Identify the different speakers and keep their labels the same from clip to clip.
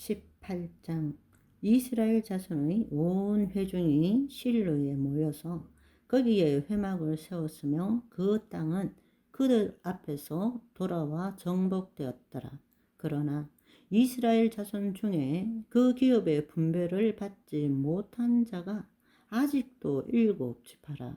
Speaker 1: 18장 이스라엘 자손의 온 회중이 실로에 모여서 거기에 회막을 세웠으며 그 땅은 그들 앞에서 돌아와 정복되었더라. 그러나 이스라엘 자손 중에 그 기업의 분배를 받지 못한 자가 아직도 일곱 지파라.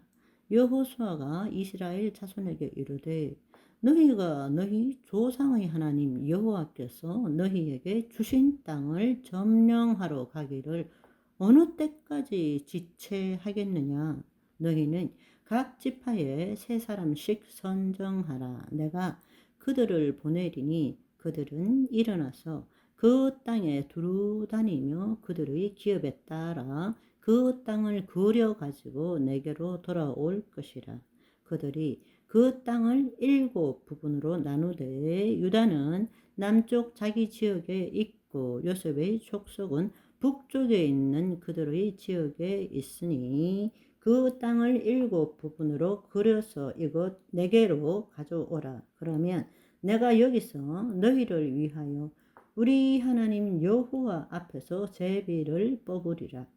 Speaker 1: 여호수아가 이스라엘 자손에게 이르되 너희가 너희 조상의 하나님 여호와께서 너희에게 주신 땅을 점령하러 가기를 어느 때까지 지체하겠느냐? 너희는 각 지파에 세 사람씩 선정하라. 내가 그들을 보내리니 그들은 일어나서 그 땅에 두루 다니며 그들의 기업에 따라 그 땅을 그려 가지고 내게로 돌아올 것이라. 그들이 그 땅을 일곱 부분으로 나누되 유다는 남쪽 자기 지역에 있고 요셉의 족속은 북쪽에 있는 그들의 지역에 있으니 그 땅을 일곱 부분으로 그려서 이곳 내게로 가져오라. 그러면 내가 여기서 너희를 위하여 우리 하나님 여호와 앞에서 제비를 뽑으리라.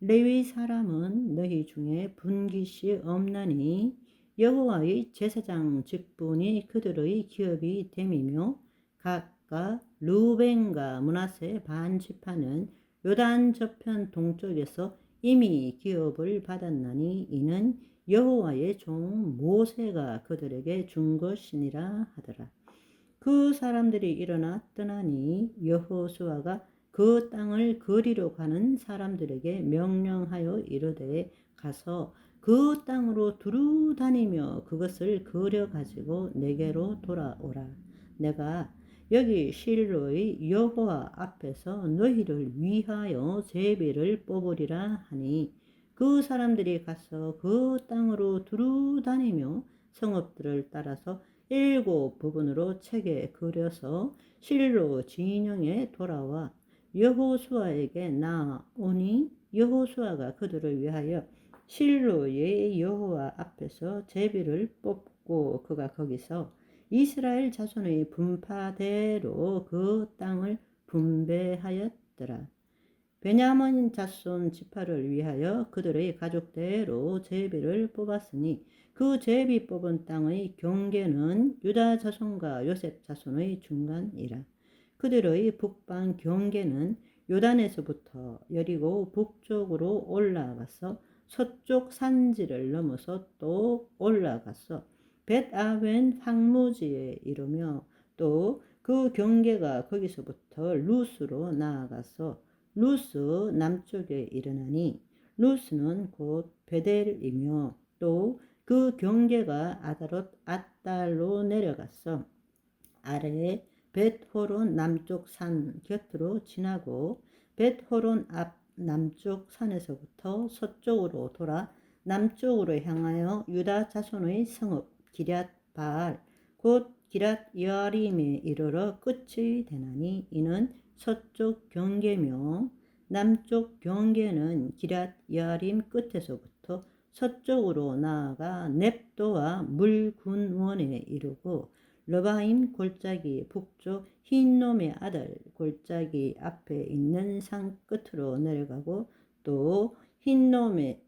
Speaker 1: 레위 사람은 너희 중에 분깃이 없나니 여호와의 제사장 직분이 그들의 기업이 됨이며 각각 루벤과 문하세 반지파는 요단 저편 동쪽에서 이미 기업을 받았나니 이는 여호와의 종 모세가 그들에게 준 것이니라 하더라. 그 사람들이 일어나 떠나니 여호수아가 그 땅을 거리로 가는 사람들에게 명령하여 이르되 가서 그 땅으로 두루 다니며 그것을 그려 가지고 내게로 돌아오라. 내가 여기 실로의 여호와 앞에서 너희를 위하여 제비를 뽑으리라 하니 그 사람들이 가서 그 땅으로 두루 다니며 성읍들을 따라서 일곱 부분으로 책에 그려서 실로 진영에 돌아와 여호수아에게 나오니 여호수아가 그들을 위하여 실로의 여호와 앞에서 제비를 뽑고 그가 거기서 이스라엘 자손의 분파대로 그 땅을 분배하였더라. 베냐민 자손 지파를 위하여 그들의 가족대로 제비를 뽑았으니 그 제비 뽑은 땅의 경계는 유다 자손과 요셉 자손의 중간이라. 그들의 북방 경계는 요단에서부터 여리고 북쪽으로 올라가서 서쪽 산지를 넘어서 또 올라가서 벳아웬 황무지에 이르며 또 그 경계가 거기서부터 루스로 나아가서 루스 남쪽에 이르나니 루스는 곧 베델이며 또 그 경계가 아다롯 아달로 내려갔어 아래에 벳호론 남쪽 산 곁으로 지나고 벳호론 앞 남쪽 산에서부터 서쪽으로 돌아 남쪽으로 향하여 유다 자손의 성읍 기럇 바알 곧 기럇 여아림에 이르러 끝이 되나니 이는 서쪽 경계며 남쪽 경계는 기럇 여아림 끝에서부터 서쪽으로 나아가 넵도와 물군원에 이르고 러바임 골짜기 북쪽 흰놈의 아들 골짜기 앞에 있는 산 끝으로 내려가고 또 흰놈의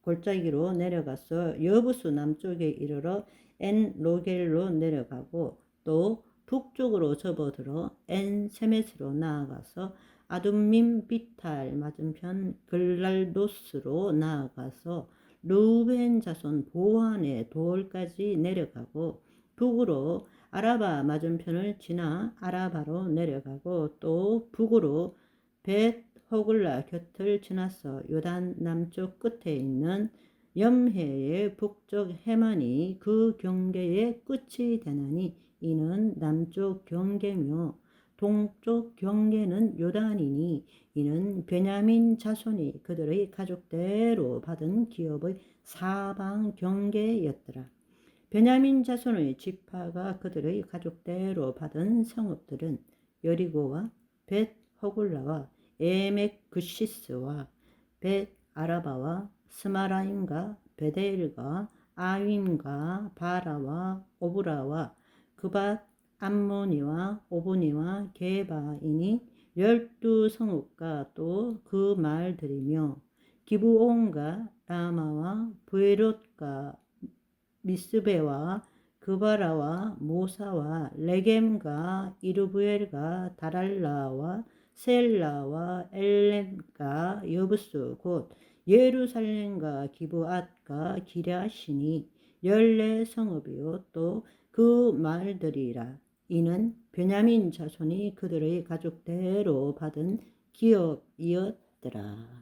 Speaker 1: 골짜기로 내려가서 여부수 남쪽에 이르러 엔 로겔로 내려가고 또 북쪽으로 접어들어 엔 세메스로 나아가서 아둠민 비탈 맞은편 글랄도스로 나아가서 루벤 자손 보한의 돌까지 내려가고 북으로 아라바 맞은편을 지나 아라바로 내려가고 또 북으로 벳 호글라 곁을 지나서 요단 남쪽 끝에 있는 염해의 북쪽 해만이 그 경계의 끝이 되나니 이는 남쪽 경계며 동쪽 경계는 요단이니 이는 베냐민 자손이 그들의 가족대로 받은 기업의 사방 경계였더라. 베냐민 자손의 지파가 그들의 가족대로 받은 성읍들은 여리고와 벳 호굴라와 에멕 그시스와 벳 아라바와 스마라임과 베델과 아윈과 바라와 오브라와 그밭 암모니와 오브니와 게바이니 열두 성읍과 또 그 말들이며 기브온과 라마와 부에롯과 미스베와 그바라와 모사와 레겜과 이르부엘과 다랄라와 셀라와 엘렘과 여부스 곧 예루살렘과 기브앗과 기랴시니 열네 성읍이요 또 그 말들이라 이는 베냐민 자손이 그들의 가족대로 받은 기업이었더라.